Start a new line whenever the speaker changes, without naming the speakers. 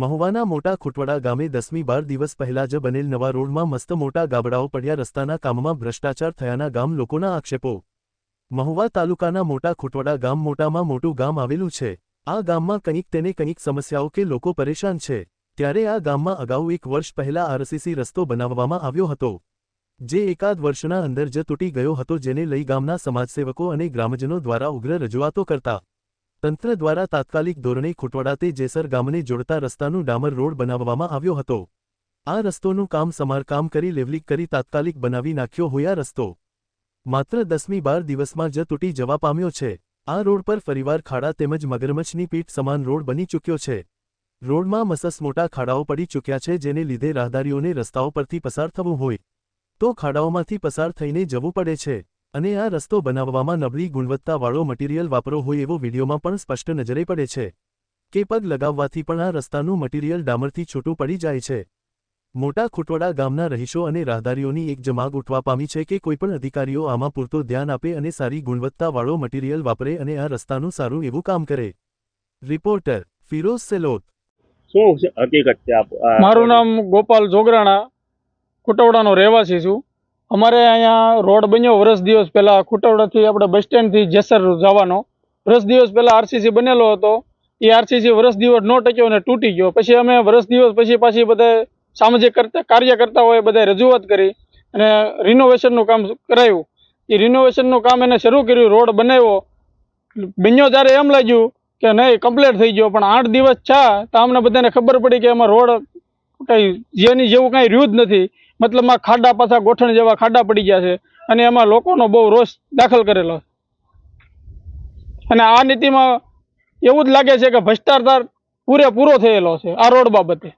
મહુવાના મોટા ખુટવડા ગામે દસમી બાર દિવસ પહેલા જ બનેલ નવા રોડમાં મસ્ત મોટા ગાબડાઓ પડ્યા રસ્તાના કામમાં ભ્રષ્ટાચાર થયાના ગામ લોકોના આક્ષેપો. મહુવા તાલુકાના મોટા ખુટવડા ગામ મોટામાં મોટું ગામ આવેલું છે. આ ગામમાં કંઈક તેને કંઈક સમસ્યાઓ કે લોકો પરેશાન છે. ત્યારે આ ગામમાં અગાઉ એક વર્ષ પહેલા આરસીસી રસ્તો બનાવવામાં આવ્યો હતો. જે એકાદ વર્ષના અંદર જ તૂટી ગયો હતો જેને લઈ ગામના સમાજસેવકો અને ગ્રામજનો દ્વારા ઉગ્ર રજૂઆતો કરતા તંત્ર દ્વારા તાત્કાલિક ધોરણે ખુટવડા તે જેસર ગામને જોડતા રસ્તાનું ડામર રોડ બનાવવામાં આવ્યો હતો. આ રસ્તોનું કામ સમારકામ કરી લેવલિંગ કરી તાત્કાલિક બનાવી નાખ્યો હોય આ રસ્તો. માત્ર દસમી બાર દિવસમાં જ તૂટી જવા પામ્યો છે. આ રોડ પર ફરીવાર ખાડા તેમજ મગરમચ્છની પીઠ સમાન રોડ બની ચૂક્યો છે. રોડમાં મસસ મોટા ખાડાઓ પડી ચૂક્યા છે જેને લીધે રાહદારીઓને રસ્તાઓ પરથી પસાર થવું હોય. તો ખાડાઓમાંથી પસાર થઈને જવું પડે છે. અને આ રસ્તો બનાવવામાં નબળી ગુણવત્તાવાળો મટીરીયલ વાપરો હોય એવો વિડીયોમાં પણ સ્પષ્ટ નજરે પડે છે કે પગ લગાવવાથી પણ આ રસ્તાનું મટીરીયલ ડામરથી છૂટું પડી જાય છે. મોટા ખુટવડા ગામના રહીશો અને રાહદારીઓની એક જમાગ ઉઠવા પામી છે કે કોઈપણ અધિકારીઓ આમાં પૂરતો ધ્યાન આપે અને સારી ગુણવત્તાવાળો મટીરીયલ વાપરે અને આ રસ્તાનું સારું એવું કામ કરે. રિપોર્ટર ફિરોઝ સેલોત.
શું છે હકીકત છે
મારું નામ ગોપાલ જોગરાણા કુટવડાનો રહેવાસી છું. અમારે અહીંયા રોડ બન્યો વર્ષ દિવસ પહેલાં કુટવડાથી આપણે બસ સ્ટેન્ડથી જેસર જવાનો. વર્ષ દિવસ પહેલાં આરસીસી બનેલો હતો. એ આરસીસી વર્ષ દિવસ ન ટક્યો અને તૂટી ગયો. પછી અમે વર્ષ દિવસ પછી પાછી બધા સામાજિક કરતા કાર્ય કરતા હોય બધા રજૂઆત કરી અને રિનોવેશનનું કામ કરાયું. એ રિનોવેશનનું કામ એને શરૂ કર્યું, રોડ બનાવ્યો. બન્યો ત્યારે એમ લાગ્યું કે નહીં કમ્પ્લીટ થઈ ગયો, પણ આઠ દિવસ છા તો અમને બધાને ખબર પડી કે એમાં રોડ કંઈ જેની જેવું કાંઈ રહ્યું જ નથી. મતલબમાં ખાડા પાછા ગોઠણ જેવા ખાડા પડી ગયા છે અને એમાં લોકોનો બહુ રોષ દાખલ કરેલો અને આ નીતિમાં એવું જ લાગે છે કે ભ્રષ્ટાચાર પૂરેપૂરો થયેલો છે આ રોડ બાબતે.